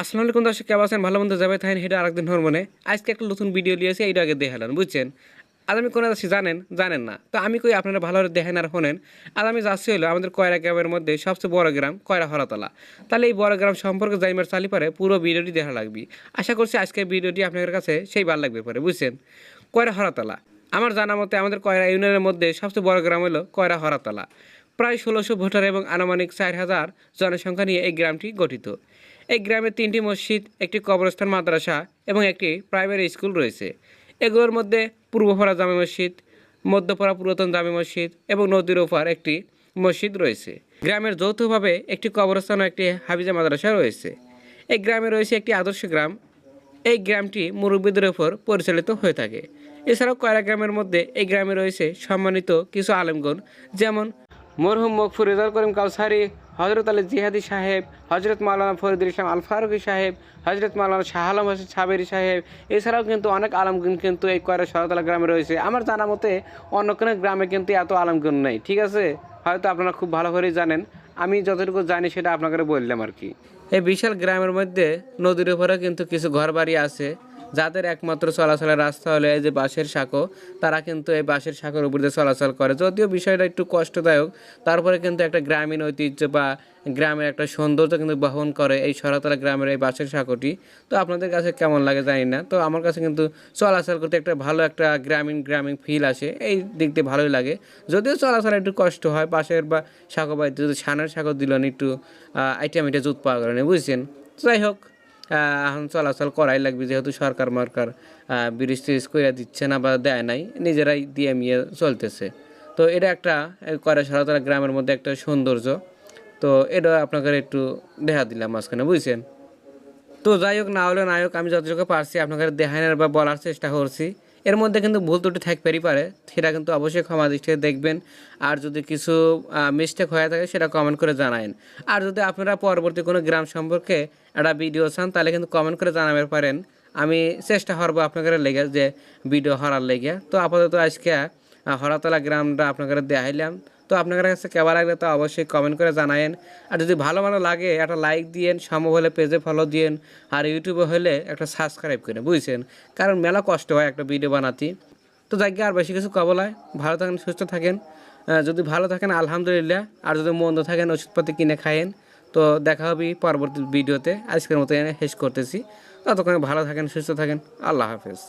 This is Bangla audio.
আসসালামু আলাইকুম দর্শক, কেমন আছেন? ভালো মন্দ যাবে থাকেন, সেটা আরেকদিন হরমোনে আজকে একটা নতুন ভিডিও নিয়েছি এইটা আগে দেখালেন বুঝছেন? আজ আমি কোনো যাচ্ছি জানেন? জানেন না। তো আমি কই আপনারা ভালো দেখেন আর শোনেন। আজ আমি যাচ্ছি হলো আমাদের কয়রা গ্রামের মধ্যে সবচেয়ে বড় গ্রাম, কয়রা হরাতলা তাহলে এই বড় গ্রাম সম্পর্কে জাইমার চালি পারে, পুরো ভিডিওটি দেখা লাগবে। আশা করছি আজকের ভিডিওটি আপনাদের কাছে সেই ভালো লাগবে পরে, বুঝছেন? কয়রা হরাতলা আমার জানা মতে আমাদের কয়রা ইউনিয়নের মধ্যে সবচেয়ে বড় গ্রাম হলো কয়রা হরাতলা প্রায় ষোলোশো ভোটার এবং আনুমানিক চার হাজার জনসংখ্যা নিয়ে এই গ্রামটি গঠিত। এই গ্রামে তিনটি মসজিদ, একটি কবরস্থান, মাদ্রাসা এবং একটি প্রাইমারি স্কুল রয়েছে। এগুলোর মধ্যে পূর্বপাড়া জামে মসজিদ মধ্যপাড়া পুরাতন জামে মসজিদ এবং নদীর ওপার একটি মসজিদ রয়েছে। গ্রামের যৌথভাবে একটি কবরস্থান ও একটি হাফিজা মাদ্রাসা রয়েছে। এই গ্রামে রয়েছে একটি আদর্শ গ্রাম। এই গ্রামটি মুরব্বীদের ওপর পরিচালিত হয়ে থাকে। এছাড়াও কয়রা গ্রামের মধ্যে এই গ্রামে রয়েছে সম্মানিত কিছু আলেমগণ, যেমন মরহুম মকফুর রেজাল করিম কাউসারি হজরত আলী জিহাদি সাহেব হজরত মাওলানা ফরিদুল ইসলাম আল ফারুকি সাহেব হজরত মাওলানা শাহ আলম হোসেন সাবেরি সাহেব, এছাড়াও কিন্তু অনেক আলমগুন কিন্তু এই কয়রা শরতলা গ্রামে রয়েছে। আমার জানা মতে অন্য কোনো গ্রামে কিন্তু এত আলমগুন নেই, ঠিক আছে? হয়তো আপনারা খুব ভালো করেই জানেন। আমি যতটুকু জানি সেটা আপনাকে বললাম আর কি। এই বিশাল গ্রামের মধ্যে নদীর উপরে কিন্তু কিছু ঘর বাড়ি আছে। যাদের একমাত্র চলাচলের রাস্তা হলো এই যে বাঁশের সাঁকো, তারা কিন্তু এই বাঁশের সাঁকোর উপর দিয়ে চলাচল করে। যদিও বিষয়টা একটু কষ্টদায়ক, তারপরে কিন্তু একটা গ্রামীণ ঐতিহ্য বা গ্রামের একটা সৌন্দর্য কিন্তু বহন করে এই সরাতলা গ্রামের এই বাঁশের সাঁকোটি। তো আপনাদের কাছে কেমন লাগে জানি না, তো আমার কাছে কিন্তু চলাচল করতে একটা ভালো একটা গ্রামীণ গ্রামীণ ফিল আসে, এই দিক দিয়ে ভালোই লাগে। যদিও চলাচল একটু কষ্ট হয়, বাঁশের বা সাঁকো বাড়িতে যদি ছানের সাঁকো দিল না একটু আইটেম এটা জুত পাওয়া গেল বুঝছেন? যাই হোক এখন চলাচল করাই লাগবে, যেহেতু সরকার মরকার ব্রিজ ট্রিজ করে দিচ্ছে না বা দেয় নাই, নিজেরাই দিয়ে মিয়ে চলতেছে। তো এটা একটা করে সরাতলা গ্রামের মধ্যে একটা সৌন্দর্য। তো এটা আপনাকে একটু দেখা দিলাম মাঝখানে, বুঝছেন? তো যাই হোক, না হলে না হোক, আমি যতটুকু পারছি আপনাকে দেখানোর বা বলার চেষ্টা করছি। এর মধ্যে কিন্তু ভুল ত্রুটি থাকতেই পারে। সেটা কিন্তু অবশ্যই ক্ষমা দৃষ্টিতে দেখবেন। আর যদি কিছু মিস্টেক হয়ে থাকে, সেটা কমেন্ট করে জানায়েন। আর যদি আপনারা পরবর্তী কোনো গ্রাম সম্পর্কে একটা ভিডিও চান, তাহলে কিন্তু কমেন্ট করে জানাবে পারেন। আমি চেষ্টা করব আপনাদের লেগে যে ভিডিও হরার লেগে। তো আপাতত আজকে হরাতলা গ্রামটা আপনাদের দেখাইলাম। তো আপনাদের কাছে কেমন লাগলে তো অবশ্যই কমেন্ট করে জানায়েন। আর যদি ভালো ভালো লাগে, একটা লাইক দিয়েন, সম্ভব হলে পেজে ফলো দিয়েন, আর ইউটিউবে হলে একটা সাবস্ক্রাইব করেন বুঝছেন? কারণ মেলা কষ্ট হয় একটা ভিডিও বানাতে। তো যাই আর বেশি কিছু কবলায় ভালো থাকেন, সুস্থ থাকেন। যদি ভালো থাকেন, আলহামদুলিল্লাহ। আর যদি মন্দ থাকেন, ওষুধপাতি কিনে খায়েন। তো দেখা হবে পরবর্তী ভিডিওতে আজকের মতো শেষ করতেছি। ততক্ষণে ভালো থাকেন, সুস্থ থাকেন। আল্লাহ হাফেজ।